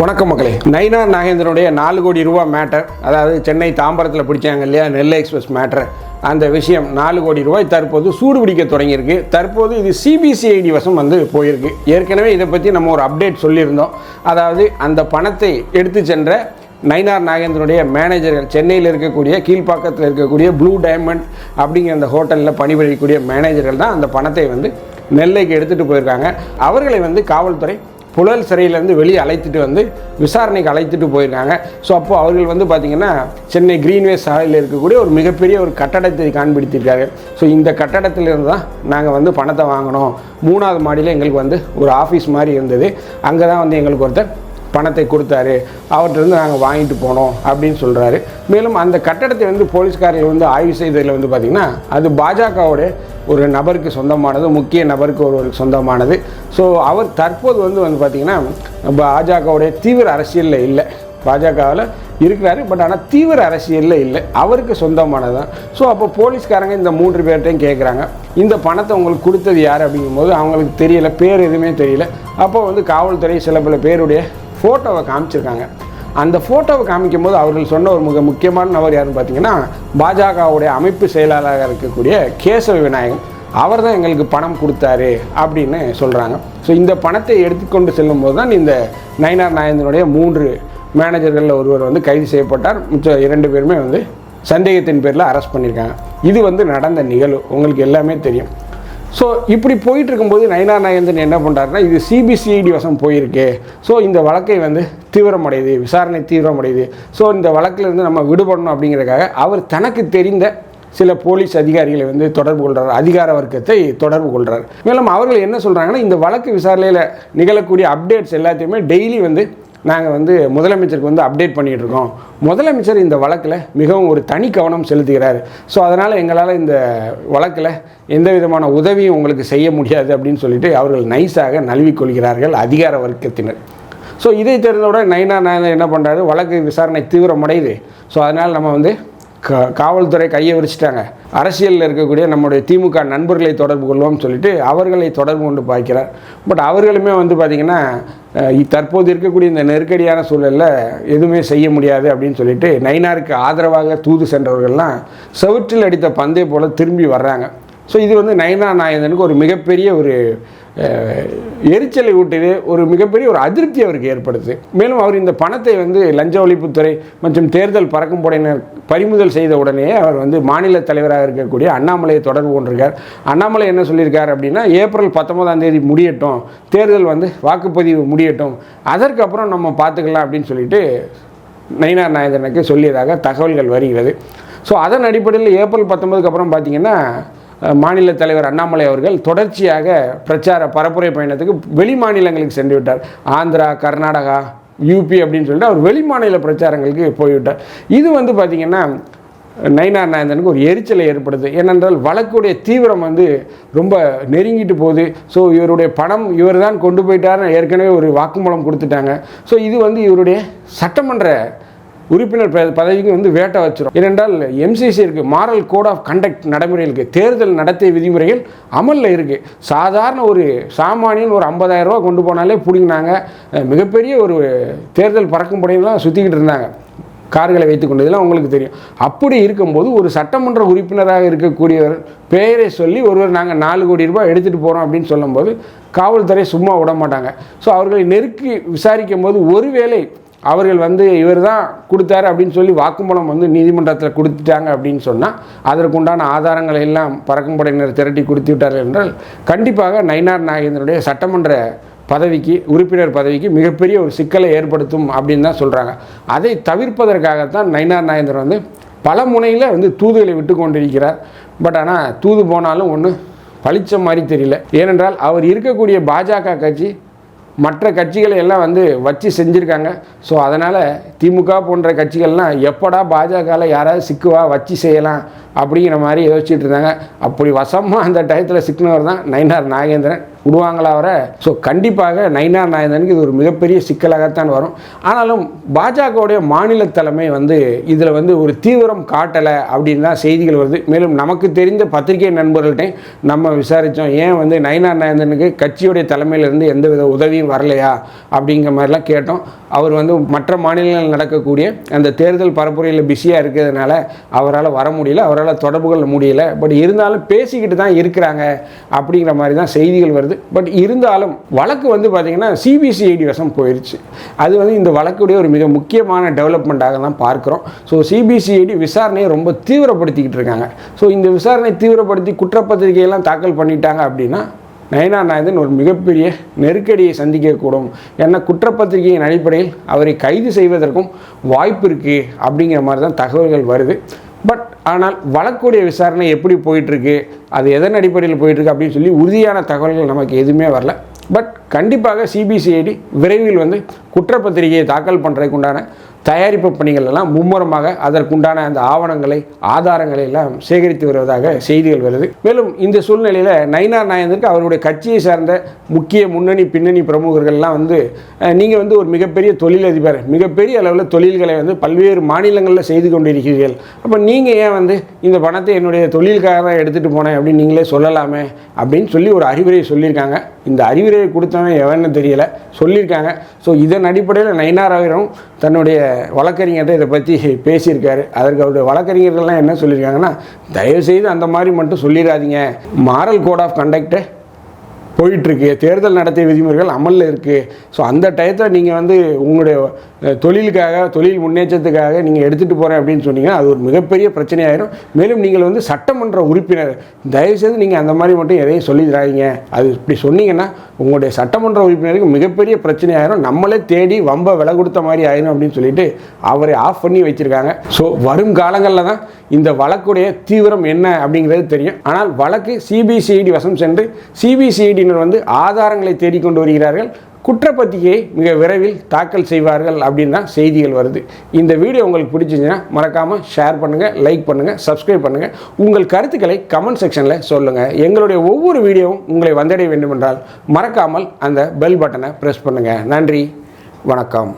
வணக்கம் மக்களே. நைனா நாகேந்திரனுடைய நாலு கோடி ரூபா மேட்டர் அதாவது சென்னை தாம்பரத்தில் பிடிச்சாங்க இல்லையா நெல்லை எக்ஸ்பிரஸ் மேட்டர் அந்த விஷயம் நாலு கோடி ரூபாய் தற்போது சூடு பிடிக்க தொடங்கியிருக்கு. தற்போது இது சிபிசிஐடி வசம் வந்து போயிருக்கு. ஏற்கனவே இதை பற்றி நம்ம ஒரு அப்டேட் சொல்லியிருந்தோம். அதாவது அந்த பணத்தை எடுத்து சென்ற நயினார் நாகேந்திரனுடைய மேனேஜர்கள் சென்னையில் இருக்கக்கூடிய கீழ்ப்பாக்கத்தில் இருக்கக்கூடிய ப்ளூ டைமண்ட் அப்படிங்கிற அந்த ஹோட்டலில் பணிபுரியக்கூடிய மேனேஜர்கள் தான் அந்த பணத்தை வந்து நெல்லைக்கு எடுத்துகிட்டு போயிருக்காங்க. அவர்களை வந்து காவல்துறை புழல் சிறையிலேருந்து வெளியே அழைத்துட்டு வந்து விசாரணைக்கு அழைத்துட்டு போயிருக்காங்க. ஸோ அப்போ அவர்கள் வந்து பார்த்திங்கன்னா சென்னை கிரீன்வே சாலையில் இருக்கக்கூடிய ஒரு மிகப்பெரிய ஒரு கட்டடத்தை காண்பிடித்திருக்காரு ஸோ இந்த கட்டடத்திலிருந்து தான் நாங்கள் வந்து பணத்தை வாங்கினோம் மூணாவது மாடியில் எங்களுக்கு வந்து ஒரு ஆஃபீஸ் மாதிரி இருந்தது. அங்கே தான் வந்து எங்களுக்கு ஒருத்தர் பணத்தை கொடுத்தாரு. அவர்கிட்ட நாங்கள் வாங்கிட்டு போனோம் அப்படின்னு சொல்கிறாரு மேலும் அந்த கட்டடத்தை வந்து போலீஸ்காரர்கள் வந்து ஆய்வு செய்ததில் வந்து பார்த்திங்கன்னா அது பாஜகவோட ஒரு நபருக்கு சொந்தமானது முக்கிய நபருக்கு ஒருவருக்கு சொந்தமானது. ஸோ அவர் தற்போது வந்து வந்து பார்த்திங்கன்னா பாஜகவுடைய தீவிர அரசியலில் இல்லை. பாஜகவில் இருக்கிறாரு பட் ஆனால் தீவிர அரசியலில் இல்லை. அவருக்கு சொந்தமானது தான். ஸோ அப்போ போலீஸ்காரங்க இந்த மூன்று பேர்ட்டையும் கேட்குறாங்க இந்த பணத்தை உங்களுக்கு கொடுத்தது யார் அப்படிங்கும்போது அவங்களுக்கு தெரியல பேர் எதுவுமே தெரியல. அப்போ வந்து காவல்துறை சில பல பேருடைய ஃபோட்டோவை காமிச்சிருக்காங்க. அந்த ஃபோட்டோவை காமிக்கும் போது அவர்கள் சொன்ன ஒரு மிக முக்கியமான நபர் யாருன்னு பார்த்தீங்கன்னா பாஜகவுடைய அமைப்பு செயலாளராக இருக்கக்கூடிய கேசவ விநாயகம் அவர் தான் எங்களுக்கு பணம் கொடுத்தாரு அப்படின்னு சொல்கிறாங்க ஸோ இந்த பணத்தை எடுத்துக்கொண்டு செல்லும் போது தான் இந்த நயினார் நாயந்தனுடைய மூன்று மேனேஜர்களில் ஒருவர் வந்து கைது செய்யப்பட்டார். மிச்ச இரண்டு பேருமே வந்து சந்தேகத்தின் பேரில் அரெஸ்ட் பண்ணியிருக்காங்க. இது வந்து நடந்த நிகழ்வு. உங்களுக்கு எல்லாமே தெரியும். ஸோ இப்படி போயிட்டு இருக்கும்போது நயனார் நயந்தன் என்ன பண்ணுறாருன்னா இது சிபிசிஐடி வசம் போயிருக்கு. ஸோ இந்த வழக்கை வந்து தீவிரமடையுது விசாரணை தீவிரமடையுது. ஸோ இந்த வழக்கிலிருந்து நம்ம விடுபடணும் அப்படிங்கிறதுக்காக அவர் தனக்கு தெரிந்த சில போலீஸ் அதிகாரிகளை வந்து தொடர்பு கொள்கிறார் அதிகார வர்க்கத்தை தொடர்பு கொள்கிறார் மேலும் அவர்கள் என்ன சொல்கிறாங்கன்னா இந்த வழக்கு விசாரணையில் நிகழக்கூடிய அப்டேட்ஸ் எல்லாத்தையுமே டெய்லி வந்து நாங்கள் வந்து முதலமைச்சருக்கு வந்து அப்டேட் பண்ணிகிட்டு இருக்கோம் முதலமைச்சர் இந்த வழக்கில் மிகவும் ஒரு தனி கவனம் செலுத்துகிறார். ஸோ அதனால் எங்களால் இந்த வழக்கில் எந்த விதமான உதவியும் உங்களுக்கு செய்ய முடியாது அப்படின்னு சொல்லிட்டு அவர்கள் நைஸாக நழுவிக்கொள்கிறார்கள் அதிகார வர்க்கத்தினர். ஸோ இதை தெரிந்தவுடன் நைனா நான் என்ன பண்ணுறாரு வழக்கு விசாரணை தீவிரமடையுது. ஸோ அதனால் நம்ம வந்து க காவல்துறை கையை விரிச்சிட்டாங்க. அரசியலில் இருக்கக்கூடிய நம்முடைய திமுக நண்பர்களை தொடர்பு கொள்வோம்னு சொல்லிட்டு அவர்களை தொடர்பு கொண்டு பார்க்கிறார் பட் அவர்களுமே வந்து பார்த்திங்கன்னா தற்போது இருக்கக்கூடிய இந்த நெருக்கடியான சூழலில் எதுவுமே செய்ய முடியாது அப்படின்னு சொல்லிட்டு நைனாருக்கு ஆதரவாக தூது சென்றவர்கள்லாம் செவற்றில் அடித்த பந்தை போல் திரும்பி வர்றாங்க. ஸோ இது வந்து நயனா நாயந்தனுக்கு ஒரு மிகப்பெரிய ஒரு எரிச்சலை ஊட்டுது ஒரு மிகப்பெரிய ஒரு அதிருப்தி அவருக்கு ஏற்படுது. மேலும் அவர் இந்த பணத்தை வந்து லஞ்ச ஒழிப்புத்துறை மற்றும் தேர்தல் பறக்கும் படையினர் பறிமுதல் செய்த உடனே அவர் வந்து மாநில தலைவராக இருக்கக்கூடிய அண்ணாமலையை தொடர்பு கொண்டிருக்கார். அண்ணாமலை என்ன சொல்லியிருக்கார் அப்படின்னா ஏப்ரல் பத்தொன்பதாம் தேதி முடியட்டும் தேர்தல் வந்து வாக்குப்பதிவு முடியட்டும் அதற்கப்புறம் நம்ம பார்த்துக்கலாம் அப்படின்னு சொல்லிட்டு நயினார் நாயந்தனுக்கு சொல்லியதாக தகவல்கள் வருகிறது. ஸோ அதன் அடிப்படையில் ஏப்ரல் பத்தொன்பதுக்கு அப்புறம் பார்த்தீங்கன்னா மாநில தலைவர் அண்ணாமலை அவர்கள் தொடர்ச்சியாக பிரச்சார பரப்புரை பயணத்துக்கு வெளி மாநிலங்களுக்கு சென்று விட்டார். ஆந்திரா கர்நாடகா யூபி அப்படின்னு சொல்லிட்டு அவர் வெளிமாநில பிரச்சாரங்களுக்கு போய்விட்டார் இது வந்து பார்த்திங்கன்னா நயினார் நாயந்தனுக்கு ஒரு எரிச்சலை ஏற்படுது. ஏனென்றால் வழக்குடைய தீவிரம் வந்து ரொம்ப நெருங்கிட்டு போகுது. ஸோ இவருடைய பணம் இவர் தான் கொண்டு போயிட்டாருன்னு ஏற்கனவே ஒரு வாக்குமூலம் கொடுத்துட்டாங்க. ஸோ இது வந்து இவருடைய சட்டமன்ற உறுப்பினர் பதவிக்கு வந்து வேட்டை வச்சிடும் ஏனென்றால் எம்சிசி இருக்கு மாரல் கோட் ஆஃப் கண்டக்ட் நடைமுறை இருக்குது தேர்தல் நடத்தை விதிமுறைகள் அமலில் இருக்குது சாதாரண ஒரு சாமானியன் ஒரு 50000 ரூபா கொண்டு போனாலே பிடிங்கினாங்க. மிகப்பெரிய ஒரு தேர்தல் பறக்கும் படையெல்லாம் சுற்றிக்கிட்டு இருந்தாங்க. கார்களை வைத்துக்கொண்டு இதெல்லாம் உங்களுக்கு தெரியும். அப்படி இருக்கும்போது ஒரு சட்டமன்ற உறுப்பினராக இருக்கக்கூடியவர் பெயரை சொல்லி ஒருவர் நாங்கள் நாலு கோடி ரூபாய் எடுத்துகிட்டு போகிறோம் அப்படின்னு சொல்லும்போது காவல்துறை சும்மா விட மாட்டாங்க. ஸோ அவர்களை நெருக்கி விசாரிக்கும் போது ஒருவேளை அவர்கள் வந்து இவர் தான் கொடுத்தாரு அப்படின்னு சொல்லி வாக்குமூலம் வந்து நீதிமன்றத்தில் கொடுத்துட்டாங்க அப்படின்னு சொன்னால் அதற்குண்டான ஆதாரங்களை எல்லாம் பறக்கும் படையினர் திரட்டி கொடுத்து விட்டார்கள் என்றால் கண்டிப்பாக நயினார் நாகேந்திரனுடைய சட்டமன்ற பதவிக்கு உறுப்பினர் பதவிக்கு மிகப்பெரிய ஒரு சிக்கலை ஏற்படுத்தும் அப்படின்னு தான் சொல்கிறாங்க அதை தவிர்ப்பதற்காகத்தான் நயினார் நாகேந்திரன் வந்து பல முனையில் வந்து தூதுகளை விட்டு கொண்டிருக்கிறார். பட் ஆனால் தூது போனாலும் ஒன்று பளிச்ச மாதிரி தெரியல. ஏனென்றால் அவர் இருக்கக்கூடிய பாஜக கட்சி மற்ற கட்சிகளை எல்லாம் வந்து வச்சு செஞ்சுருக்காங்க. ஸோ அதனால் திமுக போன்ற கட்சிகள்லாம் எப்படா பாஜகவில் யாராவது சிக்குவா வச்சு செய்யலாம் அப்படிங்கிற மாதிரி யோசிச்சுட்டு இருந்தாங்க. அப்படி வசமாக அந்த டயத்தில் சிக்கினவர் தான் நயினார் நாகேந்திரன். விடுவாங்களா அவரை? ஸோ கண்டிப்பாக நைனா நாயந்தனுக்கு இது ஒரு மிகப்பெரிய சிக்கலாகத்தான் வரும். ஆனாலும் பாஜகவுடைய மாநில தலைமை வந்து இதில் வந்து ஒரு தீவிரம் காட்டலை அப்படின்னு தான் செய்திகள் வருது. மேலும் நமக்கு தெரிந்த பத்திரிகை நண்பர்கள்ட்டையும் நம்ம விசாரித்தோம் ஏன் வந்து நைனா நாயந்தனுக்கு கட்சியுடைய தலைமையிலிருந்து எந்தவித உதவியும் வரலையா? அப்படிங்கிற மாதிரிலாம் கேட்டோம். அவர் வந்து மற்ற மாநிலங்களில் நடக்கக்கூடிய அந்த தேர்தல் பரப்புரையில் பிஸியாக இருக்கிறதுனால அவரால் வர முடியல அவரால் தொடர்பு கொள்ள முடியல. பட் இருந்தாலும் பேசிக்கிட்டு தான் இருக்கிறாங்க அப்படிங்கிற மாதிரி தான் செய்திகள் வருது. பட் இருந்தாலும் வழக்கு வந்து பார்த்திங்கன்னா சிபிசிஐடி வசம் போயிடுச்சு அது வந்து இந்த வழக்குடைய ஒரு மிக முக்கியமான டெவலப்மெண்ட்டாக தான் பார்க்குறோம். ஸோ சிபிசிஐடி விசாரணையை ரொம்ப தீவிரப்படுத்திக்கிட்டு இருக்காங்க. ஸோ இந்த விசாரணை தீவிரப்படுத்தி குற்றப்பத்திரிகையெல்லாம் தாக்கல் பண்ணிட்டாங்க அப்படின்னா நயனா நாயந்தன் ஒரு மிகப்பெரிய நெருக்கடியை சந்திக்கக்கூடும். ஏன்னா குற்றப்பத்திரிகையின் அடிப்படையில் அவரை கைது செய்வதற்கும் வாய்ப்பு இருக்குது அப்படிங்கிற மாதிரி தான் தகவல்கள் வருது. பட் ஆனால் வழக்குடைய விசாரணை எப்படி போயிட்டுருக்கு அது எதன் அடிப்படையில் போயிட்டுருக்கு அப்படின்னு சொல்லி உறுதியான தகவல்கள் நமக்கு எதுவுமே வரல. பட் கண்டிப்பாக சிபிசிஐடி விரைவில் வந்து குற்றப்பத்திரிகையை தாக்கல் பண்ணுறதுக்கு உண்டான தயாரிப்பு பணிகள் எல்லாம் மும்முரமாக அதற்குண்டான அந்த ஆவணங்களை ஆதாரங்களை எல்லாம் சேகரித்து வருவதாக செய்திகள் வருது. மேலும் இந்த சூழ்நிலையில் நயினார் நாயந்தருக்கு அவருடைய கட்சியை சார்ந்த முக்கிய முன்னணி பின்னணி பிரமுகர்கள்லாம் வந்து நீங்கள் வந்து ஒரு மிகப்பெரிய தொழிலதிபர் மிகப்பெரிய அளவில் தொழில்களை வந்து பல்வேறு மாநிலங்களில் செய்து கொண்டிருக்கிறீர்கள். அப்போ நீங்கள் ஏன் வந்து இந்த பணத்தை என்னுடைய தொழிலுக்காக தான் எடுத்துகிட்டு போனேன் அப்படின்னு நீங்களே சொல்லலாமே அப்படின்னு சொல்லி ஒரு அறிவுரை சொல்லியிருக்காங்க. இந்த அறிவுரையை கொடுத்தவன் எவன்னு தெரியலை சொல்லியிருக்காங்க. ஸோ இதன் அடிப்படையில் நயினாராயிரம் தன்னுடைய வழக்கறிஞர்கிட்ட இதை பற்றி பேசியிருக்காரு. அதற்கு அவருடைய வழக்கறிஞர்கள்லாம் என்ன சொல்லியிருக்காங்கன்னா தயவுசெய்து அந்த மாதிரி மட்டும் சொல்லிடாதீங்க. மாரல் கோட் ஆஃப் கண்டக்டை போயிட்டுருக்கு. தேர்தல் நடத்தை விதிமுறைகள் அமலில் இருக்குது ஸோ அந்த டயத்தில் நீங்கள் வந்து உங்களுடைய தொழிலுக்காக தொழில் முன்னேற்றத்துக்காக நீங்கள் எடுத்துகிட்டு போகிறேன் அப்படின்னு சொன்னீங்கன்னா அது ஒரு மிகப்பெரிய பிரச்சனையாயிரும். மேலும் நீங்கள் வந்து சட்டமன்ற உறுப்பினர் தயவுசெய்து நீங்கள் அந்த மாதிரி மட்டும் எதையும் சொல்லிடுறாதீங்க அது இப்படி சொன்னீங்கன்னா உங்களுடைய சட்டமன்ற உறுப்பினருக்கு மிகப்பெரிய பிரச்சனையாயிரும். நம்மளே தேடி வம்ப விலை கொடுத்த மாதிரி ஆயிரும் அப்படின்னு சொல்லிட்டு அவரை ஆஃப் பண்ணி வச்சிருக்காங்க. ஸோ வரும் காலங்களில் தான் இந்த வழக்குடைய தீவிரம் என்ன அப்படிங்கிறது தெரியும். ஆனால் வழக்கு சிபிசிஐடி வசம் சென்று சிபிசிஐடி சிபிசிஐடியினர் வந்து ஆதாரங்களை தேடிக்கொண்டு வருகிறார்கள். குற்றப்பத்திரிகையை மிக விரைவில் தாக்கல் செய்வார்கள் அப்படின்னு தான் செய்திகள் வருது. இந்த வீடியோ உங்களுக்கு பிடிச்சிருந்துச்சுன்னா மறக்காமல் ஷேர் பண்ணுங்கள் லைக் பண்ணுங்கள் சப்ஸ்கிரைப் பண்ணுங்கள் உங்கள் கருத்துக்களை கமெண்ட் செக்ஷனில் சொல்லுங்கள் எங்களுடைய ஒவ்வொரு வீடியோவும் உங்களை வந்தடைய வேண்டுமென்றால் மறக்காமல் அந்த பெல் பட்டனை ப்ரெஸ் பண்ணுங்கள் நன்றி வணக்கம்.